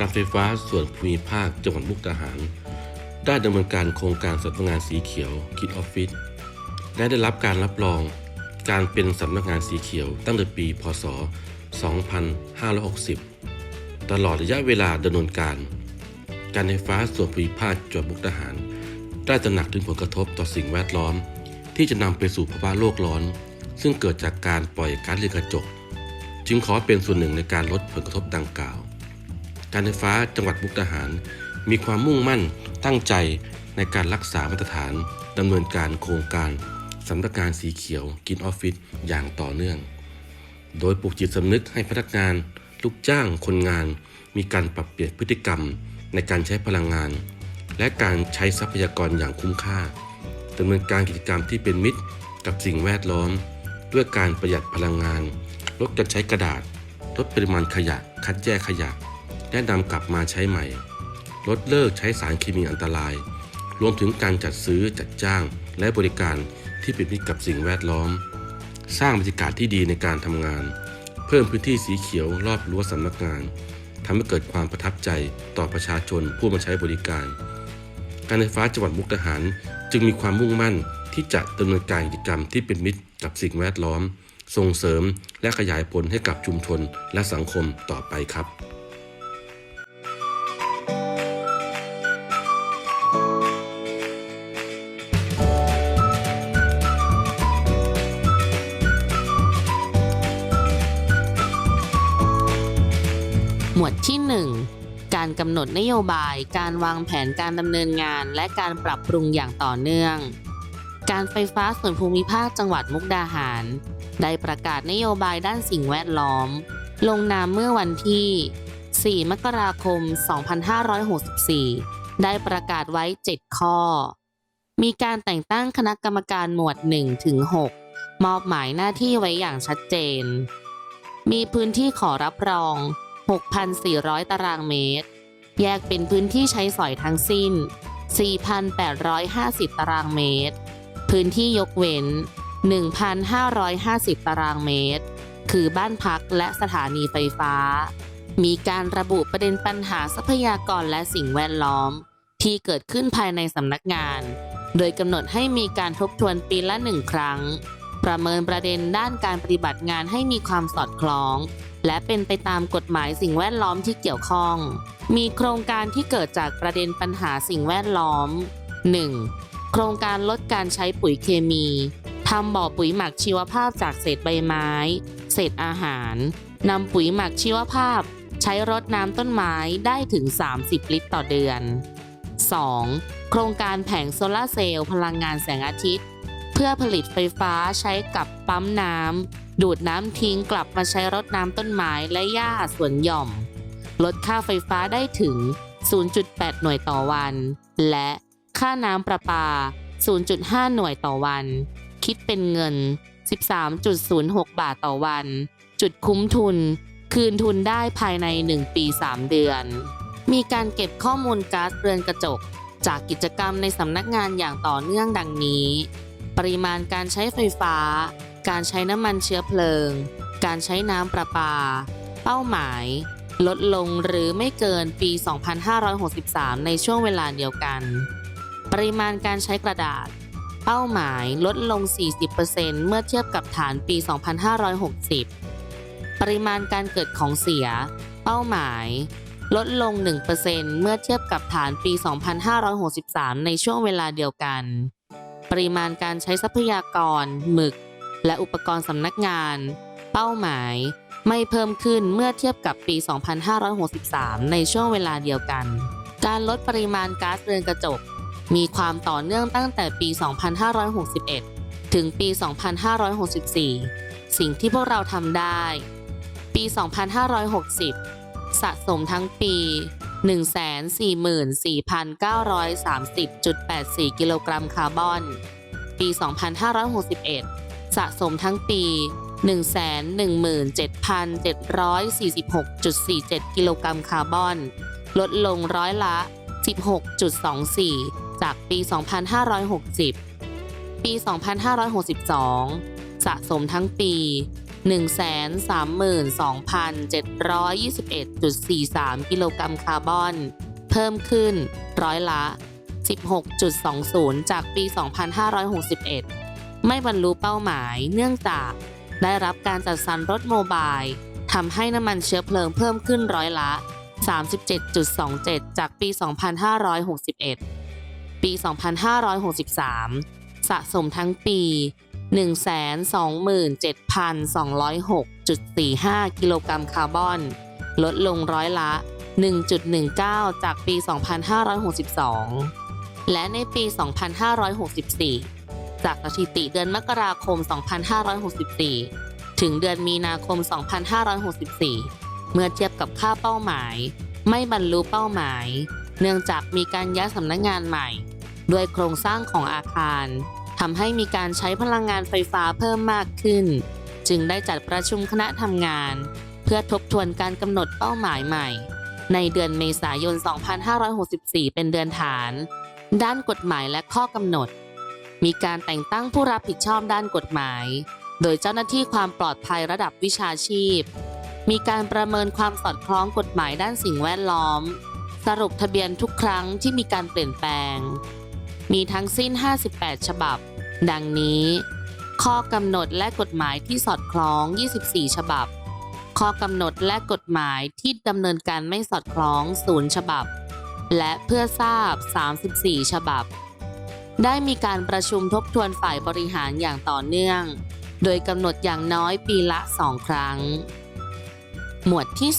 การไฟฟ้าส่วนภูมิภาคจังหวัดมุกดาหาร ได้ดำเนินการโครงการสำนักงานสีเขียวคิดออฟฟิศและได้รับการรับรองการเป็นสำนักงานสีเขียวตั้งแต่ปี พศ 2560 ตลอดระยะเวลาดำเนินการ การไฟฟ้าส่วนภูมิภาคจังหวัดมุกดาหาร ได้ตระหนักถึงผลกระทบต่อสิ่งแวดล้อม ที่จะนำไปสู่ภาวะโลกร้อน ซึ่งเกิดจากการปล่อยก๊าซเรือนกระจก จึงขอเป็นส่วนหนึ่งในการลดผลกระทบดังกล่าว การไฟฟ้าจังหวัดมุกดาหาร มีความมุ่งมั่นตั้งใจในการรักษามาตรฐานดำเนินการโครงการสำนักงานสีเขียวกินออฟฟิศอย่างต่อเนื่อง โดยปลูกจิตสำนึกให้พนักงาน ลูกจ้างคนงาน มีการปรับเปลี่ยนพฤติกรรมในการใช้พลังงาน และการใช้ทรัพยากรอย่างคุ้มค่าดำเนินการกิจกรรมที่เป็นมิตรกับสิ่งแวดล้อม ด้วยการประหยัดพลังงาน ลดการใช้กระดาษ ลดปริมาณขยะ คัดแยกขยะ และนำกลับมาใช้ใหม่ ลดเลิกใช้สารเคมีอันตราย รวมถึงการจัดซื้อจัดจ้าง และบริการที่เป็นมิตรกับสิ่งแวดล้อม สร้างบรรยากาศที่ดีในการทำงาน เพิ่มพื้นที่สีเขียวรอบรั้วสำนักงานทำให้เกิดความประทับใจต่อประชาชนผู้มาใช้บริการ การไฟฟ้าจังหวัดมุกดาหารจึงมีความมุ่งมั่นที่จะดำเนินการกิจกรรมที่เป็นมิตรกับสิ่งแวดล้อม ส่งเสริมและขยายผลให้กับชุมชนและสังคมต่อไปครับ มวดที่ 1 การกำหนดนโยบาย การวางแผนการดำเนินงาน และการปรับปรุงอย่างต่อเนื่อง การไฟฟ้าส่วนภูมิภาคจังหวัดมุกดาหาร ได้ประกาศนโยบายด้านสิ่งแวดล้อม ลงนามเมื่อวันที่ 4 มกราคม 2564 ได้ประกาศไว้ 7 ข้อ มีการแต่งตั้งคณะกรรมการหมวด1ถึง6มอบหมายหน้าที่ไว้อย่างชัดเจน มีพื้นที่ขอรับรอง 6,400 ตารางเมตร แยกเป็นพื้นที่ใช้สอยทั้งสิ้น 4,850 ตารางเมตร พื้นที่ยกเว้น 1,550 ตารางเมตร คือบ้านพักและสถานีไฟฟ้า มีการระบุประเด็นปัญหาทรัพยากรและสิ่งแวดล้อม ที่เกิดขึ้นภายในสำนักงาน โดยกำหนดให้มีการทบทวนปีละหนึ่งครั้ง ประเมินประเด็นด้านการปฏิบัติงานให้มีความสอดคล้อง และเป็นไปตามกฎหมายสิ่งแวดล้อมที่เกี่ยวข้อง มีโครงการที่เกิดจากประเด็นปัญหาสิ่งแวดล้อม 1. โครงการลดการใช้ปุ๋ยเคมีทำบ่อปุ๋ยหมักชีวภาพจากเศษใบไม้ เศษอาหารนำปุ๋ยหมักชีวภาพ ใช้รดน้ำต้นไม้ได้ถึง 30 ลิตรต่อเดือน 2. โครงการแผงโซลาร์เซลล์พลังงานแสงอาทิตย์ เพื่อผลิตไฟฟ้าใช้กับปั๊มน้ำดูดน้ำทิ้งกลับมาใช้รดน้ำต้นไม้และหญ้าสวนหย่อม ลดค่าไฟฟ้าได้ถึง 0.8 หน่วยต่อวัน และค่าน้ำประปา 0.5 หน่วยต่อวัน คิดเป็นเงิน 13.06 บาทต่อวัน จุดคุ้มทุน คืนทุนได้ภายใน 1 ปี 3 เดือน มีการเก็บข้อมูลก๊าซเรือนกระจก จากกิจกรรมในสำนักงานอย่างต่อเนื่องดังนี้ ปริมาณการใช้ไฟฟ้า การใช้น้ำมันเชื้อเพลิง การใช้น้ำประปา เป้าหมาย ลดลงหรือไม่เกินปี 2563 ในช่วงเวลาเดียวกัน ปริมาณการใช้กระดาษ เป้าหมายลดลง 40%เมื่อเทียบกับฐานปี 2560 ปริมาณการเกิดของเสีย เป้าหมาย ลดลง 1%เมื่อเทียบกับฐานปี 2563 ในช่วงเวลาเดียวกัน ปริมาณการใช้ทรัพยากรหมึก และอุปกรณ์สำนักงาน เป้าหมาย ไม่เพิ่มขึ้นเมื่อเทียบกับปี 2563 ในช่วงเวลาเดียวกัน การลดปริมาณก๊าซเรือนกระจก มีความต่อเนื่องตั้งแต่ปี 2561 ถึงปี 2564 สิ่งที่พวกเราทำได้ ปี 2560 สะสมทั้งปี 144,930.84 กิโลกรัมคาร์บอน ปี 2561 สะสมทั้งปี 117,746.47 กิโลกรัมคาร์บอน ลดลงร้อยละ 16.24 จากปี 2560 ปี 2562 สะสมทั้งปี 132,721.43 กิโลกรัมคาร์บอน เพิ่มขึ้นร้อยละ 16.20 จากปี 2561 ไม่บรรลุเป้าหมาย เนื่องจากได้รับการจัดสรรรถโมบายทำให้น้ำมันเชื้อเพลิงเพิ่มขึ้นร้อยละ 37.27 จากปี 2561 ปี 2563 สะสมทั้งปี 127,206.45 กิโลกรัมคาร์บอน ลดลงร้อยละ 1.19 จากปี 2562 และในปี 2564 จากสถิติเดือนมกราคม 2564 ถึงเดือนมีนาคม 2564 เมื่อเทียบกับค่าเป้าหมาย ไม่บรรลุเป้าหมาย เนื่องจากมีการย้ายสำนักงานใหม่ ด้วยโครงสร้างของอาคารทำให้มีการใช้พลังงานไฟฟ้าเพิ่มมากขึ้น จึงได้จัดประชุมคณะทำงาน เพื่อทบทวนการกำหนดเป้าหมายใหม่ ในเดือนเมษายน 2564 เป็นเดือนฐาน ด้านกฎหมายและข้อกำหนด มีการแต่งตั้งผู้รับผิดชอบด้านกฎหมาย โดยเจ้าหน้าที่ความปลอดภัยระดับวิชาชีพ มีการประเมินความสอดคล้องกฎหมายด้านสิ่งแวดล้อม สรุปทะเบียนทุกครั้งที่มีการเปลี่ยนแปลง มีทั้งสิ้น 58 ฉบับ ดังนี้ ข้อกำหนดและกฎหมายที่สอดคล้อง 24 ฉบับ ข้อกำหนดและกฎหมายที่ดำเนินการไม่สอดคล้อง 0 ฉบับ และเพื่อทราบ 34 ฉบับ ได้มีการประชุมทบทวนฝ่ายบริหารอย่างต่อเนื่อง โดยกำหนดอย่างน้อยปีละ2ครั้ง หมวดที่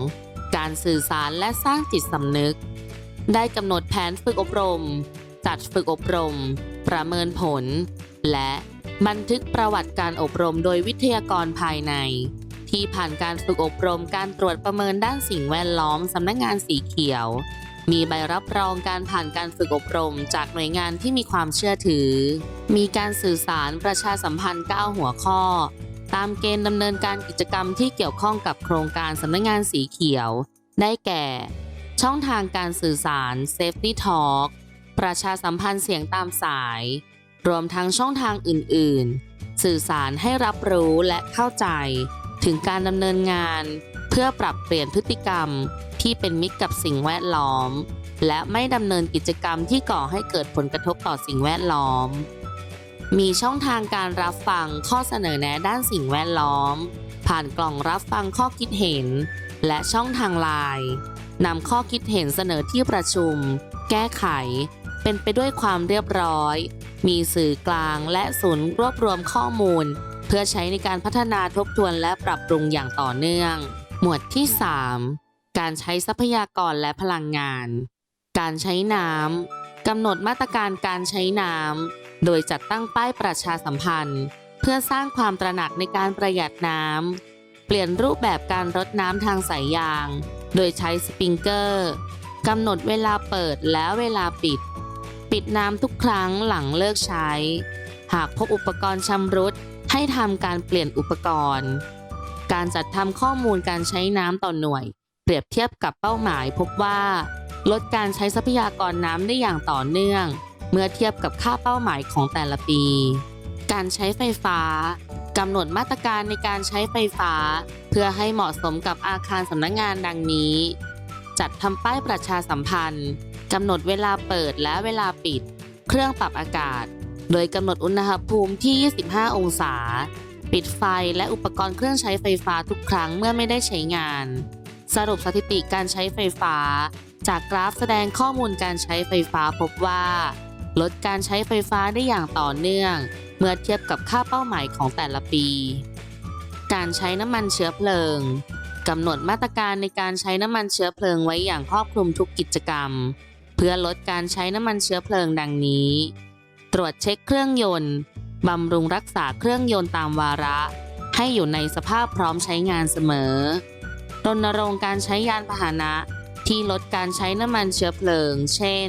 2 การสื่อสารและสร้างจิตสำนึก ได้กำหนดแผนฝึกอบรม จัดฝึกอบรม ประเมินผล และบันทึกประวัติการอบรมโดยวิทยากรภายใน ที่ผ่านการฝึกอบรมการตรวจประเมินด้านสิ่งแวดล้อมสำนักงานสีเขียว มีใบรับรองการผ่านการฝึกอบรมจากหน่วยงานที่มีความเชื่อถือ มีการสื่อสารประชาสัมพันธ์ 9 หัวข้อ ตามเกณฑ์ดำเนินการกิจกรรมที่เกี่ยวข้องกับโครงการสำนักงานสีเขียว ได้แก่ ช่องทางการสื่อสาร Safety Talk ประชาสัมพันธ์เสียงตามสาย รวมทั้งช่องทางอื่น ๆ สื่อสารให้รับรู้และเข้าใจ ถึงการดำเนินงาน เพื่อปรับเปลี่ยนพฤติกรรม ที่เป็นมิตรกับสิ่งแวดล้อม และไม่ดำเนินกิจกรรมที่ก่อให้เกิดผลกระทบต่อสิ่งแวดล้อม มีช่องทางการรับฟังข้อเสนอแนะด้านสิ่งแวดล้อม ผ่านกล่องรับฟังข้อคิดเห็น และช่องทางไลน์นำข้อคิดเห็นเสนอที่ประชุม แก้ไข เป็นไปด้วยความเรียบร้อย มีสื่อกลางและศูนย์รวบรวมข้อมูล เพื่อใช้ในการพัฒนาทบทวนและปรับปรุงอย่างต่อเนื่อง หมวดที่ 3 การใช้ทรัพยากรและพลังงาน การใช้น้ำกำหนดมาตรการการใช้น้ำโดยจัดตั้งป้ายประชาสัมพันธ์ เพื่อสร้างความตระหนักในการประหยัดน้ำเปลี่ยนรูปแบบการรดน้ำทางสายยาง โดยใช้สปริงเกอร์กำหนดเวลาเปิดและเวลาปิด ปิดน้ำทุกครั้งหลังเลิกใช้ หากพบอุปกรณ์ชำรุดให้ทำการเปลี่ยนอุปกรณ์ การจัดทำข้อมูลการใช้น้ำต่อหน่วย เปรียบเทียบกับเป้าหมายพบว่า ลดการใช้ทรัพยากรน้ำได้อย่างต่อเนื่อง เมื่อเทียบกับค่าเป้าหมายของแต่ละปี การใช้ไฟฟ้ากำหนดมาตรการในการใช้ไฟฟ้า เพื่อให้เหมาะสมกับอาคารสำนักงานดังนี้ จัดทำป้ายประชาสัมพันธ์กำหนดเวลาเปิดและเวลาปิด เครื่องปรับอากาศ โดยกำหนดอุณหภูมิที่ 25 องศา ปิดไฟและอุปกรณ์เครื่องใช้ไฟฟ้าทุกครั้งเมื่อไม่ได้ใช้งาน สรุปสถิติการใช้ไฟฟ้า จากกราฟแสดงข้อมูลการใช้ไฟฟ้าพบว่า ลดการใช้ไฟฟ้าได้อย่างต่อเนื่อง เมื่อเทียบกับค่าเป้าหมายของแต่ละปี การใช้น้ำมันเชื้อเพลิงกำหนดมาตรการในการใช้น้ำมันเชื้อเพลิงไว้อย่างครอบคลุมทุกกิจกรรม เพื่อลดการใช้น้ำมันเชื้อเพลิงดังนี้ ตรวจเช็คเครื่องยนต์บำรุงรักษาเครื่องยนต์ตามวาระ ให้อยู่ในสภาพพร้อมใช้งานเสมอ รณรงค์การใช้ยานพาหนะ ที่ลดการใช้น้ำมันเชื้อเพลิง เช่น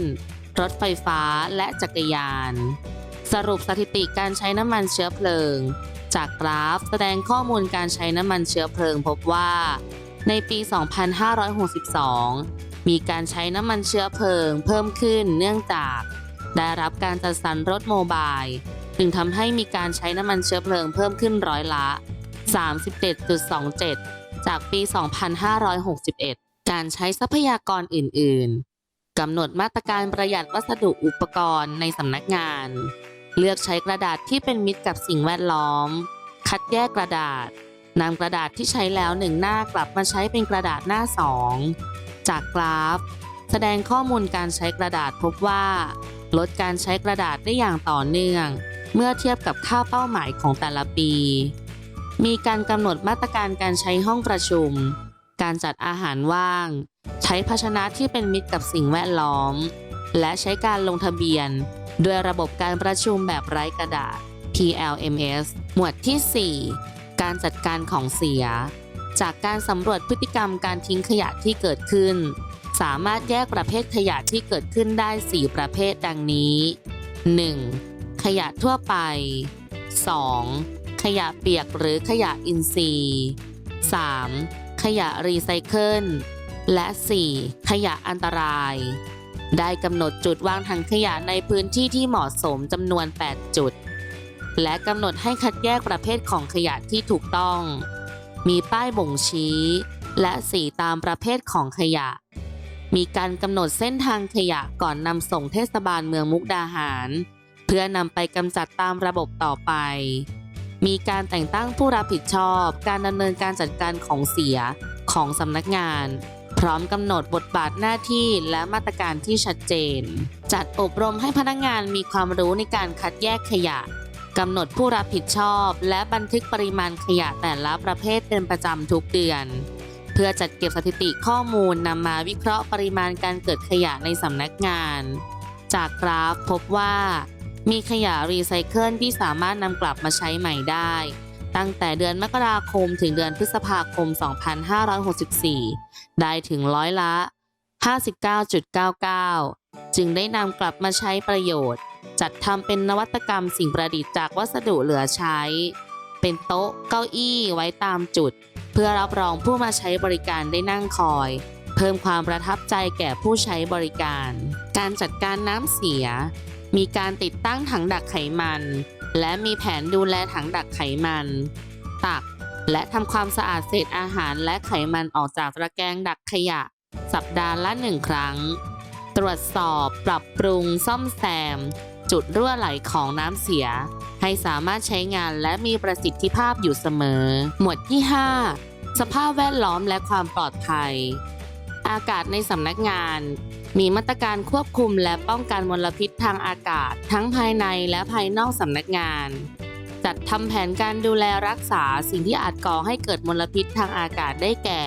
รถไฟฟ้าและจักรยาน สรุปสถิติการใช้น้ำมันเชื้อเพลิง จากกราฟแสดงข้อมูลการใช้น้ำมันเชื้อเพลิงพบว่า ในปี 2562 มีการใช้น้ำมันเชื้อเพลิง เพิ่มขึ้นเนื่องจากได้รับการจัดสรรรถโมบายจึงทำให้มีการใช้น้ำมันเชื้อเพลิงเพิ่มขึ้นร้อยละ 37.27 จากปี 2561 การใช้ทรัพยากรอื่น ๆ กำหนดมาตรการประหยัดวัสดุอุปกรณ์ในสำนักงาน เลือกใช้กระดาษที่เป็นมิตรกับสิ่งแวดล้อม คัดแยกกระดาษนำกระดาษที่ใช้แล้วหนึ่งหน้ากลับมาใช้เป็นกระดาษหน้าสองจากกราฟ แสดงข้อมูลการใช้กระดาษพบว่า ลดการใช้กระดาษได้อย่างต่อเนื่อง เมื่อเทียบกับค่าเป้าหมายของแต่ละปี มีการกำหนดมาตรการการใช้ห้องประชุม การจัดอาหารว่าง ใช้ภาชนะที่เป็นมิตรกับสิ่งแวดล้อม และใช้การลงทะเบียน ด้วยระบบการประชุมแบบไร้กระดาษ PLMS หมวดที่ 4 การจัดการของเสีย จากการสำรวจพฤติกรรมการทิ้งขยะที่เกิดขึ้น สามารถแยกประเภทขยะที่เกิดขึ้นได้ 4 ประเภทดังนี้ 1. ขยะทั่วไป 2. ขยะเปียกหรือขยะอินทรีย์ 3. ขยะรีไซเคิล และ 4. ขยะอันตราย ได้กำหนดจุดวางถังขยะในพื้นที่ที่เหมาะสมจำนวน 8 จุด และกำหนดให้คัดแยกประเภทของขยะที่ถูกต้อง มีป้ายบ่งชี้ และสีตามประเภทของขยะ มีการกำหนดเส้นทางขยะก่อนนำส่งเทศบาลเมืองมุกดาหาร เพื่อนำไปกำจัดตามระบบต่อไป มีการแต่งตั้งผู้รับผิดชอบ การดำเนินการจัดการของเสียของสำนักงาน พร้อมกำหนดบทบาทหน้าที่และมาตรการที่ชัดเจน จัดอบรมให้พนักงานมีความรู้ในการคัดแยกขยะกำหนดผู้รับผิดชอบ และบันทึกปริมาณขยะแต่ละประเภทเป็นประจำทุกเดือน เพื่อจัดเก็บสถิติข้อมูลนำมาวิเคราะห์ปริมาณการเกิดขยะในสำนักงาน จากกราฟพบว่า มีขยะรีไซเคิลที่สามารถนำกลับมาใช้ใหม่ได้ ตั้งแต่เดือนมกราคมถึงเดือนพฤษภาคม 2564 ได้ถึงร้อยละ 59.99 จึงได้นำกลับมาใช้ประโยชน์ จัดทำเป็นนวัตกรรมสิ่งประดิษฐ์จากวัสดุเหลือใช้ เป็นโต๊ะเก้าอี้ไว้ตามจุด เพื่อรับรองผู้มาใช้บริการได้นั่งคอย เพิ่มความประทับใจแก่ผู้ใช้บริการ การจัดการน้ำเสีย มีการติดตั้งถังดักไขมัน และมีแผนดูแลถังดักไขมัน ตัก และทำความสะอาดเศษอาหารและไขมันออกจากตะแกรงดักขยะ สัปดาห์ละหนึ่งครั้ง ตรวจสอบปรับปรุงซ่อมแซม จุดรั่วไหลของน้ำเสีย ให้สามารถใช้งานและมีประสิทธิภาพอยู่เสมอ หมวดที่ 5 สภาพแวดล้อมและความปลอดภัย อากาศในสำนักงาน มีมาตรการควบคุมและป้องกันมลพิษทางอากาศ ทั้งภายในและภายนอกสำนักงาน จัดทำแผนการดูแลรักษาสิ่งที่อาจก่อให้เกิดมลพิษทางอากาศได้แก่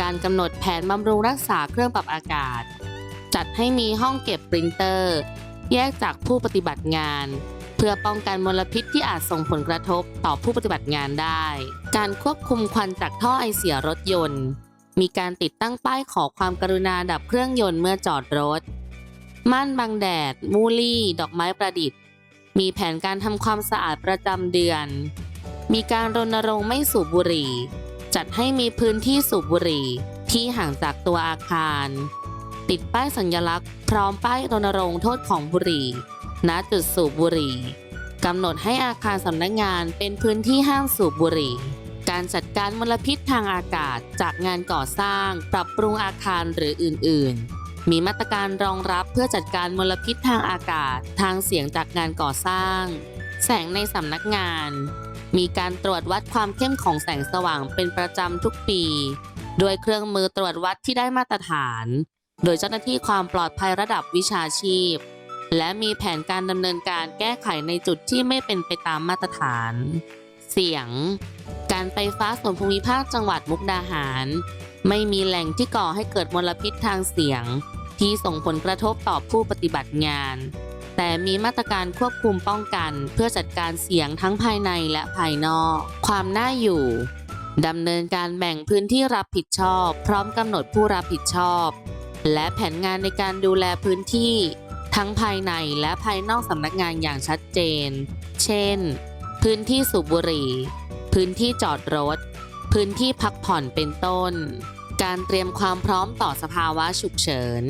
การกำหนดแผนบำรุงรักษาเครื่องปรับอากาศ จัดให้มีห้องเก็บปรินเตอร์ แยกจากผู้ปฏิบัติงานเพื่อป้องกันมลพิษที่อาจส่งผลกระทบต่อผู้ปฏิบัติงานได้ การควบคุมควันจากท่อไอเสียรถยนต์ มีการติดตั้งป้ายขอความกรุณาดับเครื่องยนต์เมื่อจอดรถ ม่านบังแดด มูลี่ ดอกไม้ประดิษฐ์ มีแผนการทำความสะอาดประจำเดือน มีการรณรงค์ไม่สูบบุหรี่ จัดให้มีพื้นที่สูบบุหรี่ที่ห่างจากตัวอาคาร ติดป้ายสัญลักษณ์ พร้อมป้ายรณรงค์โทษของบุหรี่ ณ จุดสูบบุหรี่กำหนดให้อาคารสำนักงานเป็นพื้นที่ห้ามสูบบุหรี่ การจัดการมลพิษทางอากาศ จากงานก่อสร้าง ปรับปรุงอาคารหรืออื่น ๆ มีมาตรการรองรับเพื่อจัดการมลพิษทางอากาศ ทางเสียงจากงานก่อสร้าง แสงในสำนักงาน มีการตรวจวัดความเข้มของแสงสว่างเป็นประจำทุกปีโดยเครื่องมือตรวจวัดที่ได้มาตรฐาน โดยเจ้าหน้าที่ความปลอดภัยระดับวิชาชีพ และมีแผนการดำเนินการแก้ไขในจุดที่ไม่เป็นไปตามมาตรฐาน เสียง การไฟฟ้าส่วนภูมิภาคจังหวัดมุกดาหาร ไม่มีแหล่งที่ก่อให้เกิดมลพิษทางเสียง ที่ส่งผลกระทบต่อผู้ปฏิบัติงาน แต่มีมาตรการควบคุมป้องกัน เพื่อจัดการเสียงทั้งภายในและภายนอก ความน่าอยู่ดำเนินการแบ่งพื้นที่รับผิดชอบ พร้อมกำหนดผู้รับผิดชอบ และแผนงานในการดูแลพื้นที่ ทั้งภายในและภายนอกสำนักงานอย่างชัดเจน เช่น พื้นที่สูบบุหรี่ พื้นที่จอดรถ พื้นที่พักผ่อนเป็นต้น การเตรียมความพร้อมต่อสภาวะฉุกเฉิน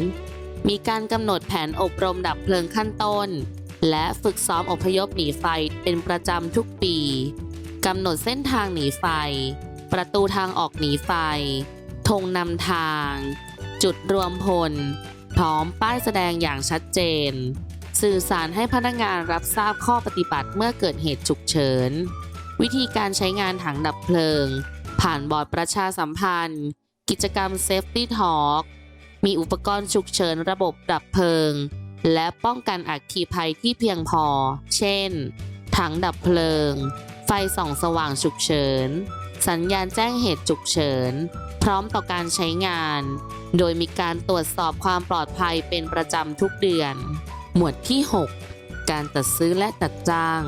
มีการกำหนดแผนอบรมดับเพลิงขั้นต้น และฝึกซ้อมอพยพหนีไฟเป็นประจำทุกปีกำหนดเส้นทางหนีไฟ ประตูทางออกหนีไฟธงนำทาง จุดรวมพล พร้อมป้ายแสดงอย่างชัดเจน สื่อสารให้พนักงานรับทราบข้อปฏิบัติเมื่อเกิดเหตุฉุกเฉิน วิธีการใช้งานถังดับเพลิง ผ่านบอร์ดประชาสัมพันธ์ กิจกรรม Safety Talk มีอุปกรณ์ฉุกเฉินระบบดับเพลิง และป้องกันอัคคีภัยที่เพียงพอ เช่น ถังดับเพลิง ไฟส่องสว่างฉุกเฉิน สัญญาณแจ้งเหตุฉุกเฉิน พร้อมต่อการใช้งาน โดยมีการตรวจสอบความปลอดภัยเป็นประจำทุกเดือน หมวดที่ 6 การจัดซื้อและจัดจ้าง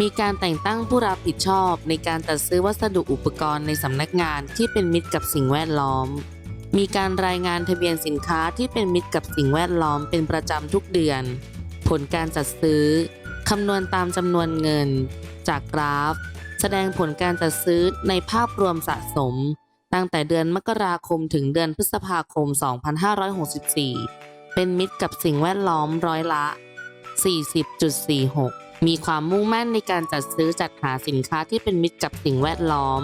มีการแต่งตั้งผู้รับผิดชอบในการจัดซื้อวัสดุอุปกรณ์ในสำนักงานที่เป็นมิตรกับสิ่งแวดล้อม มีการรายงานทะเบียนสินค้าที่เป็นมิตรกับสิ่งแวดล้อมเป็นประจำทุกเดือน ผลการจัดซื้อคำนวณตามจำนวนเงิน จากกราฟ แสดงผลการจัดซื้อในภาพรวมสะสม ตั้งแต่เดือนมกราคมถึงเดือนพฤษภาคม 2564 เป็นมิตรกับสิ่งแวดล้อมร้อยละ 40.46 มีความมุ่งมั่นในการจัดซื้อจัดหาสินค้าที่เป็นมิตรกับสิ่งแวดล้อม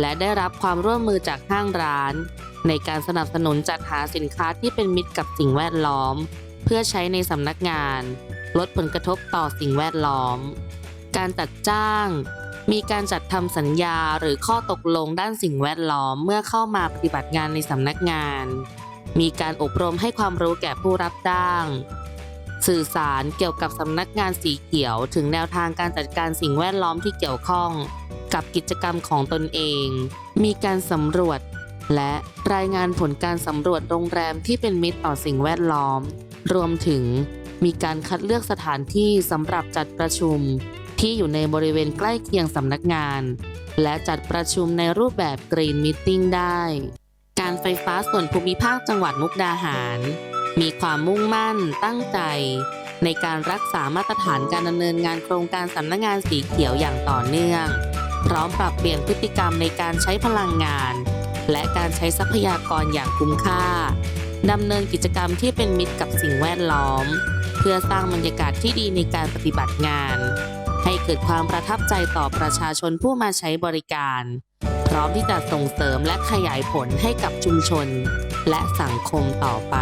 และได้รับความร่วมมือจากห้างร้าน ในการสนับสนุนจัดหาสินค้าที่เป็นมิตรกับสิ่งแวดล้อม เพื่อใช้ในสำนักงาน ลดผลกระทบต่อสิ่งแวดล้อม การจัดจ้าง มีการจัดทำสัญญาหรือข้อตกลงด้านสิ่งแวดล้อมเมื่อเข้ามาปฏิบัติงานในสำนักงาน มีการอบรมให้ความรู้แก่ผู้รับจ้าง สื่อสารเกี่ยวกับสำนักงานสีเขียว ถึงแนวทางการจัดการสิ่งแวดล้อมที่เกี่ยวข้อง กับกิจกรรมของตนเอง มีการสำรวจ และรายงานผลการสำรวจโรงแรมที่เป็นมิตรต่อสิ่งแวดล้อม รวมถึงมีการคัดเลือกสถานที่สำหรับจัดประชุม ที่อยู่ในบริเวณใกล้เคียงสำนักงาน และจัดประชุมในรูปแบบ Green Meeting ได้ การไฟฟ้าส่วนภูมิภาคจังหวัดมุกดาหาร มีความมุ่งมั่นตั้งใจ ในการรักษามาตรฐานการดำเนินงานโครงการสำนักงานสีเขียวอย่างต่อเนื่อง พร้อมปรับเปลี่ยนพฤติกรรมในการใช้พลังงาน และการใช้ทรัพยากรอย่างคุ้มค่าดำเนินกิจกรรมที่เป็นมิตรกับสิ่งแวดล้อม เพื่อสร้างบรรยากาศที่ดีในการปฏิบัติงาน ให้เกิดความประทับใจต่อประชาชนผู้มาใช้บริการ พร้อมที่จะส่งเสริมและขยายผลให้กับชุมชน และสังคมต่อไป